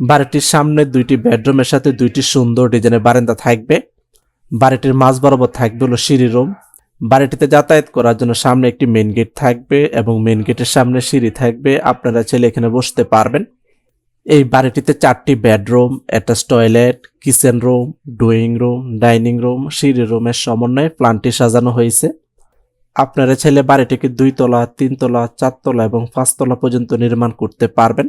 বাড়িটির সামনে দুইটি বেডরুমের সাথে দুইটি সুন্দর ডিজাইনের বারান্দা থাকবে। বাড়িটির মাঝ বরাবর থাকবে হলো সিঁড়ি রুম। বাড়িটিতে যাতায়াত করার জন্য সামনে একটি মেন গেট থাকবে এবং মেন গেটের সামনে সিঁড়ি থাকবে। আপনারা ছেলে এখানে বসতে পারবেন। এই বাড়িটিতে চারটি bedroom, attach toilet, kitchen room, drawing room, dining room, সিঁড়ি রুমের সমন্বয়ে প্ল্যানটি সাজানো হয়েছে। আপনারা ছেলে বাড়িটিকে দুইতলা তিনতলা চারতলা এবং পাঁচতলা পর্যন্ত নির্মাণ করতে পারবেন।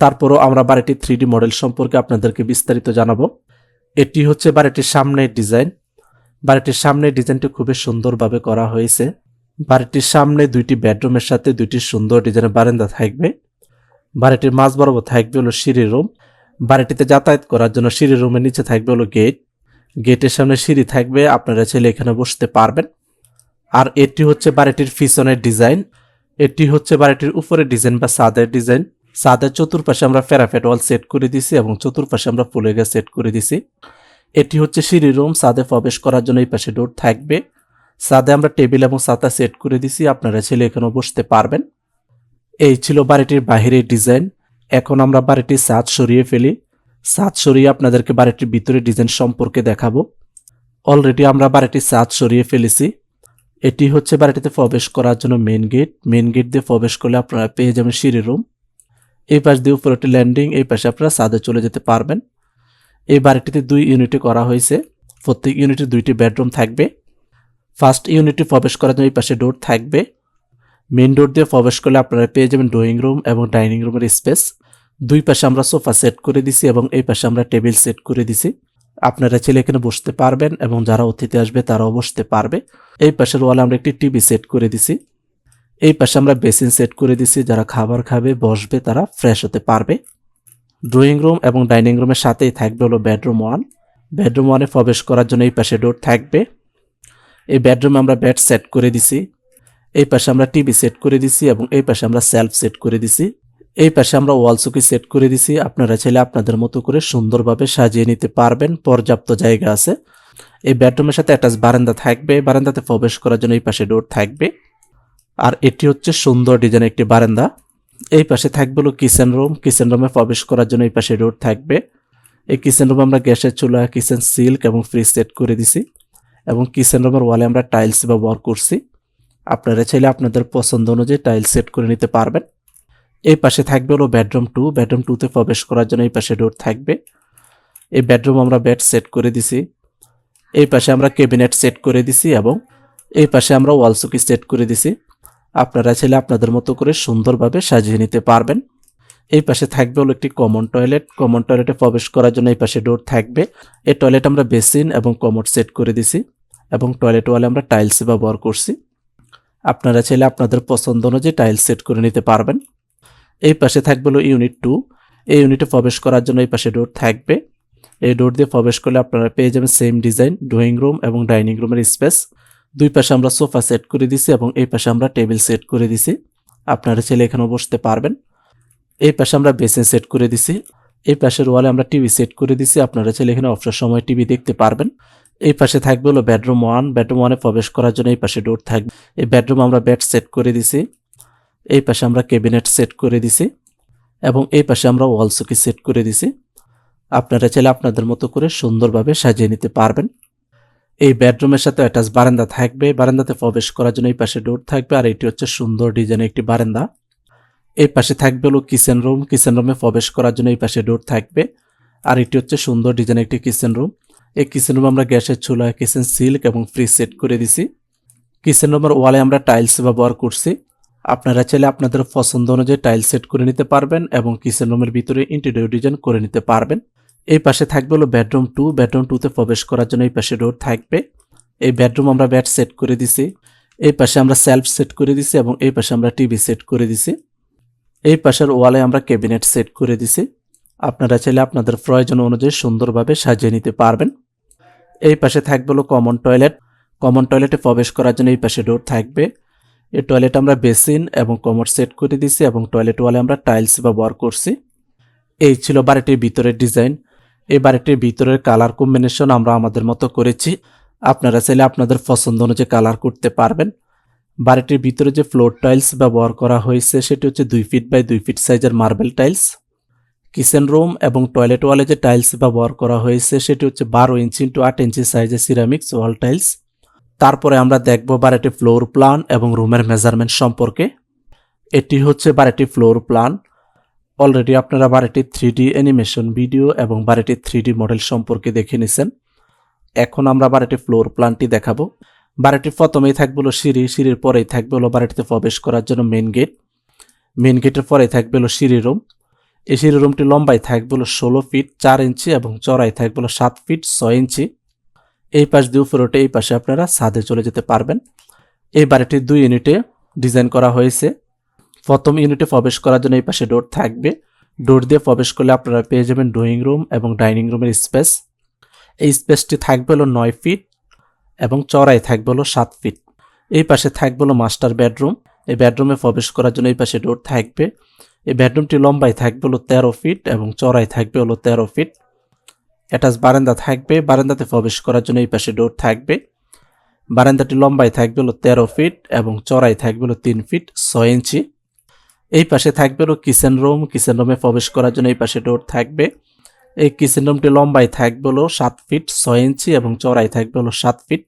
তারপরও আমরা বাড়িটির থ্রি মডেল সম্পর্কে আপনাদেরকে বিস্তারিত জানাব। এটি হচ্ছে বাড়িটির সামনের ডিজাইন বাড়িটির সামনের ডিজাইনটি খুবই সুন্দরভাবে করা হয়েছে। বাড়িটির সামনে দুইটি বেডরুমের সাথে দুইটি সুন্দর ডিজাইনের বারান্দা থাকবে। বাড়িটির মাঝ বরাবর থাকবে হলো সিঁড়ি রুম বাড়িটিতে যাতায়াত করার জন্য সিঁড়ি রুমের নিচে থাকবে হলো গেট গেটের সামনে সিঁড়ি থাকবে, আপনারা ছেলে এখানে বসতে পারবেন। আর এটি হচ্ছে বাড়িটির পিছনের ডিজাইন এটি হচ্ছে বাড়িটির উপরের ডিজাইন বা সাদের ডিজাইন ছাদের চতুর্পাশে আমরা প্যারাফেট ওয়াল সেট করে দিছি এবং চতুর্পাশে আমরা ফুলের গাছ সেট করে দিছি। এটি হচ্ছে সিঁড়ি রুম ছাদে প্রবেশ করার জন্য এই পাশে ডোর থাকবে। ছাদে আমরা টেবিল এবং ছাতা সেট করে দিছি, আপনারা ছেলে এখানেও বসতে পারবেন। এই ছিল বাড়িটির বাহিরের ডিজাইন। এখন আমরা বাড়িটির ছাদ সরিয়ে ফেলি। ছাদ সরিয়ে আপনাদেরকে বাড়িটির ভিতরে ডিজাইন সম্পর্কে দেখাবো। অলরেডি আমরা বাড়িটির ছাদ সরিয়ে ফেলেছি। এটি হচ্ছে বাড়িটিতে প্রবেশ করার জন্য মেন গেট। মেন গেট দিয়ে প্রবেশ করলে আপনারা পেয়ে যাবেন সিঁড়ি রুম। এই পাশ দিয়ে উপরে একটি ল্যান্ডিং এই পাশে আপনারা সাদে চলে যেতে পারবেন। এই বাড়িটিতে দুই ইউনিটে করা হয়েছে। প্রত্যেক ইউনিটে দুইটি বেডরুম থাকবে। ফার্স্ট ইউনিটে প্রবেশ করার জন্য এই পাশে ডোর থাকবে। মেন ডোর দিয়ে প্রবেশ করলে আপনারা পেয়ে যাবেন ড্রয়িং রুম এবং ডাইনিং রুমের স্পেস দুই পাশে আমরা সোফা সেট করে দিছি এবং এই পাশে আমরা টেবিল সেট করে দিছি। আপনারা ছেলে এখানে বসতে পারবেন এবং যারা অতিথি আসবে তারাও বসতে পারবে। এই পাশের ওয়ালে আমরা একটি টিভি সেট করে দিছি। এই পাশে আমরা বেসিন সেট করে দিছি, যারা খাবার খাবে, বসবে, তারা ফ্রেশ হতে পারবে। ড্রয়িং রুম এবং ডাইনিং রুমের সাথেই থাকবে হলো বেডরুম ওয়ান বেডরুম ওয়ানে প্রবেশ করার জন্য এই পাশে ডোর থাকবে। এই বেডরুমে আমরা বেড সেট করে দিছি। এই পাশে আমরা টিভি সেট করে দিছি এবং এই পাশে আমরা সেলফ সেট করে দিছি। এই পাশে আমরা ওয়াল চুকি সেট করে দিছি। আপনারা চাইলে আপনাদের মতো করে সুন্দরভাবে সাজিয়ে নিতে পারবেন। পর্যাপ্ত জায়গা আছে। এই বেডরুমের সাথে অ্যাটাচ বারান্দা থাকবে। বারান্দাতে প্রবেশ করার জন্য এই পাশে ডোর থাকবে। আর এটি হচ্ছে সুন্দর ডিজাইনের একটি বারান্দা। এই পাশে থাকবে হলো কিচেন রুম কিচেন রুমে প্রবেশ করার জন্য এই পাশে রোড থাকবে। এই কিচেন রুমে আমরা গ্যাসের চুলা কিচেন সিল্ক এবং ফ্রিজ সেট করে দিছি এবং কিচেন রুমের ওয়ালে আমরা টাইলস ব্যবহার করছি। আপনারা চাইলে আপনাদের পছন্দ অনুযায়ী টাইলস সেট করে নিতে পারবেন। এই পাশে থাকবে হলো বেডরুম টু বেডরুম টুতে প্রবেশ করার জন্য এই পাশে ডোর থাকবে। এই বেডরুম আমরা বেড সেট করে দিছি। এই পাশে আমরা ক্যাবিনেট সেট করে দিছি এবং এই পাশে আমরা ওয়াল সুকি সেট করে দিছি। আপনারা চাইলে আপনাদের মতো করে সুন্দরভাবে সাজিয়ে নিতে পারবেন। এই পাশে থাকবে হলো একটি কমন টয়লেট কমন টয়লেটে প্রবেশ করার জন্য এই পাশে ডোর থাকবে। এই টয়লেট আমরা বেসিন এবং কমোড সেট করে দিছি এবং টয়লেট ওয়ালে আমরা টাইলস ব্যবহার করছি। আপনারা চাইলে আপনাদের পছন্দ অনুযায়ী টাইলস সেট করে নিতে পারবেন। এই পাশে থাকবে হলো ইউনিট টু এই ইউনিটে প্রবেশ করার জন্য এই পাশে ডোর থাকবে। এই ডোর দিয়ে প্রবেশ করলে আপনারা পেয়ে যাবেন সেম ডিজাইন ড্রয়িং রুম এবং ডাইনিং রুমের স্পেস দুই পাশে আমরা সোফা সেট করে দিছি এবং এই পাশে আমরা টেবিল সেট করে দিছি। আপনারা ছেলে এখানেও বসতে পারবেন। এই পাশে আমরা বেসিন সেট করে দিছি। এই পাশের ওয়ালে আমরা টিভি সেট করে দিছি। আপনারা চাইলে এখানে অবসর সময় টিভি দেখতে পারবেন। এই পাশে থাকবে হলো বেডরুম ওয়ান। বেডরুম ওয়ানে প্রবেশ করার জন্য এই পাশে ডোর থাকবে। এই বেডরুম আমরা বেড সেট করে দিছি। এই পাশে আমরা ক্যাবিনেট সেট করে দিছি এবং এই পাশে আমরা ওয়াল সুকি সেট করে দিছি। আপনারা চাইলে আপনাদের মতো করে সুন্দরভাবে সাজিয়ে নিতে পারবেন। এই বেডরুমের সাথে অ্যাটাচ বারান্দা থাকবে। বারান্দাতে প্রবেশ করার জন্য এই পাশে ডোর থাকবে আর এটি হচ্ছে সুন্দর ডিজাইনের একটি বারান্দা। এই পাশে থাকবে হলো কিচেন রুম কিচেন রুমে প্রবেশ করার জন্য এই পাশে ডোর থাকবে আর এটি হচ্ছে সুন্দর ডিজাইনের একটি কিচেন রুম এই কিচেন রুম আমরা গ্যাসের চুলা কিচেন সিল্ক এবং ফ্রিজ সেট করে দিছি। কিচেন রুমের ওয়ালে আমরা টাইলস ব্যবহার করছি। আপনারা চাইলে আপনাদের পছন্দ অনুযায়ী টাইল সেট করে নিতে পারবেন এবং কিচেন রুমের ভিতরে ইন্টেরিয়র ডিজাইন করে নিতে পারবেন। এই পাশে থাকবে হলো বেডরুম টু বেডরুম টুতে প্রবেশ করার জন্য এই পাশে ডোর থাকবে। এই বেডরুম আমরা বেড সেট করে দিছি। এই পাশে আমরা সেলফ সেট করে দিছি এবং এই পাশে আমরা টিভি সেট করে দিছি। এই পাশের ওয়ালে আমরা ক্যাবিনেট সেট করে দিছি। আপনারা চাইলে আপনাদের প্রয়োজন অনুযায়ী সুন্দরভাবে সাজিয়ে নিতে পারবেন। এই পাশে থাকবে হলো কমন টয়লেট কমন টয়লেটে প্রবেশ করার জন্য এই পাশে ডোর থাকবে। এই টয়লেট আমরা বেসিন এবং কমোড সেট করে দিছি এবং টয়লেট ওয়ালে আমরা টাইলস ব্যবহার করছি। এই ছিল বাড়িটির ভিতরের ডিজাইন এই বাড়িটির ভিতরের কালার কম্বিনেশন আমরা আমাদের মতো করেছি। আপনারা চাইলে আপনাদের পছন্দ অনুযায়ী কালার করতে পারবেন। বাড়িটির ভিতরে যে ফ্লোর টাইলস ব্যবহার করা হয়েছে, সেটি হচ্ছে দুই ফিট বাই দুই ফিট সাইজের মার্বেল টাইলস কিচেন রুম এবং টয়লেট ওয়ালে যে টাইলস ব্যবহার করা হয়েছে, সেটি হচ্ছে বারো ইঞ্চি ইন্টু আট ইঞ্চি সাইজের সিরামিক্স ওয়াল টাইলস তারপরে আমরা দেখব বাড়িটি ফ্লোর প্ল্যান এবং রুমের মেজারমেন্ট সম্পর্কে। এটি হচ্ছে বাড়িটি ফ্লোর প্ল্যান অলরেডি আপনারা বাড়িটির থ্রি অ্যানিমেশন ভিডিও এবং বাড়িটির থ্রি মডেল সম্পর্কে দেখে নিছেন। এখন আমরা বাড়িটির ফ্লোর প্ল্যানটি দেখাবো। বাড়িটির প্রথমেই থাকবে হলো সিঁড়ি, সিঁড়ির পরেই থাকবে হলো বাড়িটিতে প্রবেশ করার জন্য মেন গেট মেন গেটের পরেই থাকবে হলো সিঁড়ি রুম এই সিঁড়ি রুমটি লম্বাই থাকবে হলো ষোলো ফিট চার ইঞ্চি এবং চড়াই থাকবে হলো সাত ফিট ছয় ইঞ্চি এই পাশ দিয়ে উপরে উঠে এই পাশে আপনারা ছাদে চলে যেতে পারবেন। এই বাড়িটির দুই ইউনিটে ডিজাইন করা হয়েছে। প্রথম ইউনিটে প্রবেশ করার জন্য এই পাশে ডোর থাকবে। ডোর দিয়ে প্রবেশ করলে আপনারা পেয়ে যাবেন ড্রয়িং রুম এবং ডাইনিং রুমের স্পেস এই স্পেসটি থাকবে হলো নয় ফিট এবং চড়াই থাকবে হলো সাত ফিট এই পাশে থাকবে হলো মাস্টার বেডরুম এই বেডরুমে প্রবেশ করার জন্য এই পাশে ডোর থাকবে। এই বেডরুমটি লম্বাই থাকবে হলো তেরো ফিট এবং চড়াই থাকবে হলো তেরো ফিট অ্যাটাচ বারান্দা থাকবে। বারান্দাতে প্রবেশ করার জন্য এই পাশে ডোর থাকবে। বারান্দাটি লম্বাই থাকবে হলো তেরো ফিট এবং চড়াই থাকবে হলো তিন ফিট ছয় ইঞ্চি। এই পাশে থাকবে হলো কিচেন রুম। কিচেন রুমে প্রবেশ করার জন্য এই পাশে ডোর থাকবে। এই কিচেন রুমটি লম্বাই থাকবে হলো সাত ফিট ছয় ইঞ্চি এবং চড়াই থাকবে হলো সাত ফিট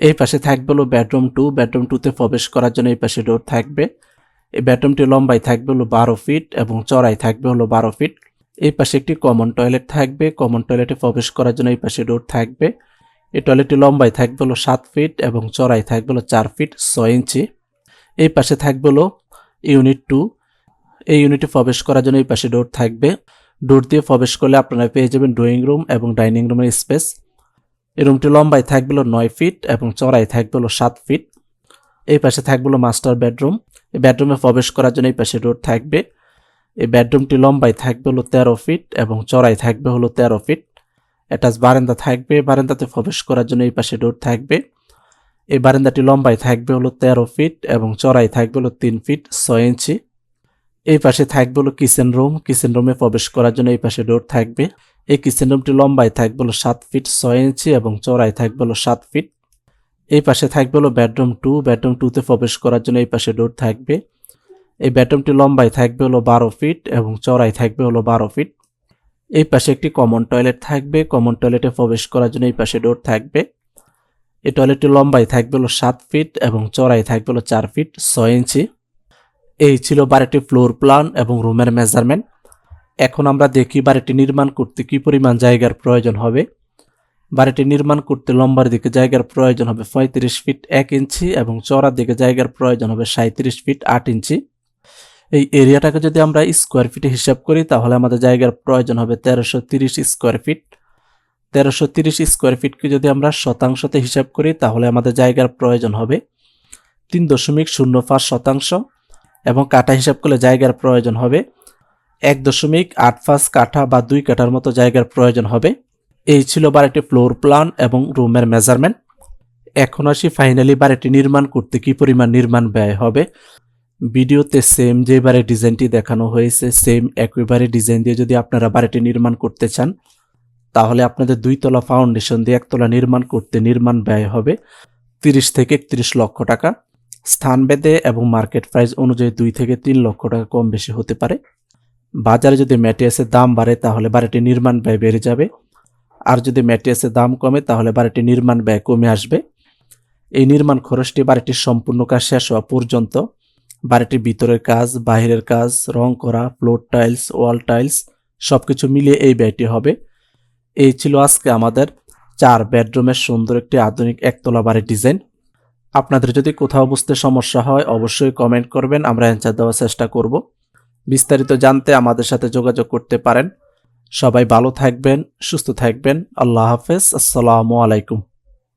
এই পাশে থাকবে হলো বেডরুম টু বেডরুম টুতে প্রবেশ করার জন্য এই পাশে ডোর থাকবে। এই বেডরুমটি লম্বাই থাকবে হলো বারো ফিট এবং চড়াই থাকবে হলো বারো ফিট এই পাশে একটি কমন টয়লেট থাকবে। কমন টয়লেটে প্রবেশ করার জন্য এই পাশে ডোর থাকবে। এই টয়লেটটি লম্বাই থাকবে হলো সাত ফিট এবং চড়াই থাকবে হলো চার ফিট ছয় ইঞ্চি। এই পাশে থাকবে হলো ইউনিট টু। এই ইউনিটে প্রবেশ করার জন্য এই পাশে ডোর থাকবে। ডোর দিয়ে প্রবেশ করলে আপনারা পেয়ে যাবেন ড্রয়িং রুম এবং ডাইনিং রুমের স্পেস। এই রুমটি লম্বাই থাকবে নয় ফিট এবং চড়াই থাকবে হলো সাত ফিট। এই পাশে থাকবে মাস্টার বেডরুম। এই বেডরুমে প্রবেশ করার জন্য এই পাশে ডোর থাকবে। এই বেডরুমটি লম্বাই থাকবে হলো তেরো ফিট এবং চড়াই থাকবে হলো তেরো ফিট। অ্যাটাচ বারান্দা থাকবে। বারান্দাতে প্রবেশ করার জন্য এই পাশে ডোর থাকবে। এই বারান্দাটি লম্বাই থাকবে হলো তেরো ফিট এবং চড়াই থাকবে হলো তিন ফিট ছয় ইঞ্চি। এই পাশে থাকবে হলো কিচেন রুম। কিচেন রুমে প্রবেশ করার জন্য এই পাশে ডোর থাকবে। এই কিচেন রুমটি লম্বাই থাকবে হলো সাত ফিট ছয় ইঞ্চি এবং চড়াই থাকবে হলো সাত ফিট। এই পাশে থাকবে হলো বেডরুম টু। বেডরুম টুতে প্রবেশ করার জন্য এই পাশে ডোর থাকবে। এই বেডরুমটি লম্বাই থাকবে হলো বারো ফিট এবং চড়াই থাকবে হলো বারো ফিট। এই পাশে একটি কমন টয়লেট থাকবে। কমন টয়লেটে প্রবেশ করার জন্য এই পাশে ডোর থাকবে। এই টয়লেটটি লম্বাই থাকবে হলো সাত ফিট এবং চড়াই থাকবে হলো চার ফিট ছয় ইঞ্চি। এই ছিল বাড়িটির ফ্লোর প্ল্যান এবং রুমের মেজারমেন্ট। এখন আমরা দেখি বাড়িটি নির্মাণ করতে কি পরিমাণ জায়গার প্রয়োজন হবে। বাড়িটি নির্মাণ করতে লম্বার দিকে জায়গার প্রয়োজন হবে পঁয়ত্রিশ ফিট এক ইঞ্চি এবং চড়ার দিকে জায়গার প্রয়োজন হবে সাঁত্রিশ ফিট আট ইঞ্চি। এই এরিয়াটাকে যদি আমরা স্কোয়ার ফিটে হিসাব করি, তাহলে আমাদের জায়গার প্রয়োজন হবে তেরোশো তিরিশ স্কোয়ার ফিট তেরোশো তিরিশ স্কোয়ার ফিটকে যদি আমরা শতাংশতে হিসাব করি, তাহলে আমাদের জায়গার প্রয়োজন হবে তিন দশমিক শূন্য পাঁচ শতাংশ এবং কাঠা হিসাব করলে জায়গার প্রয়োজন হবে এক দশমিক আট পাঁচ কাঠা বা দুই কাঠার মতো জায়গার প্রয়োজন হবে। এই ছিল বাড়িটি ফ্লোর প্ল্যান এবং রুমের মেজারমেন্ট। এখন আসি ফাইনালি বাড়িটি নির্মাণ করতে কি পরিমাণ নির্মাণ ব্যয় হবে। ভিডিওতে সেম যে বাড়ির ডিজাইনটি দেখানো হয়েছে সেম একইবারে ডিজাইন দিয়ে যদি আপনারা বাড়িটি নির্মাণ করতে চান তাহলে আপনাদের দুইতলা ফাউন্ডেশন দিয়ে একতলা নির্মাণ করতে নির্মাণ ব্যয় হবে তিরিশ থেকে একত্রিশ লক্ষ টাকা। স্থানভেদে এবং মার্কেট প্রাইস অনুযায়ী দুই থেকে তিন লক্ষ টাকা কম বেশি হতে পারে। বাজারে যদি ম্যাটিয়াসের দাম বাড়ে, তাহলে বাড়িটির নির্মাণ ব্যয় বেড়ে যাবে। আর যদি ম্যাটিয়াসের দাম কমে, তাহলে বাড়িটির নির্মাণ ব্যয় কমে আসবে। এই নির্মাণ খরচটি বাড়িটির সম্পূর্ণ কাজ শেষ হওয়া পর্যন্ত। বাড়িটির ভিতরের কাজ বাইরের কাজ, রং করা ফ্লোর টাইলস ওয়াল টাইলস সব কিছু মিলিয়ে এই ব্যয়টি হবে। এই ছিল আজকে আমাদের চার বেডরুমের সুন্দর একটি আধুনিক একতলা বাড়ির ডিজাইন। আপনাদের যদি কোথাও বুঝতে সমস্যা হয়, অবশ্যই কমেন্ট করবেন, আমরা অ্যান্সার দেওয়ার চেষ্টা করব। বিস্তারিত জানতে আমাদের সাথে যোগাযোগ করতে পারেন। সবাই ভালো থাকবেন, সুস্থ থাকবেন। আল্লাহ হাফেজ, আসসালামু আলাইকুম।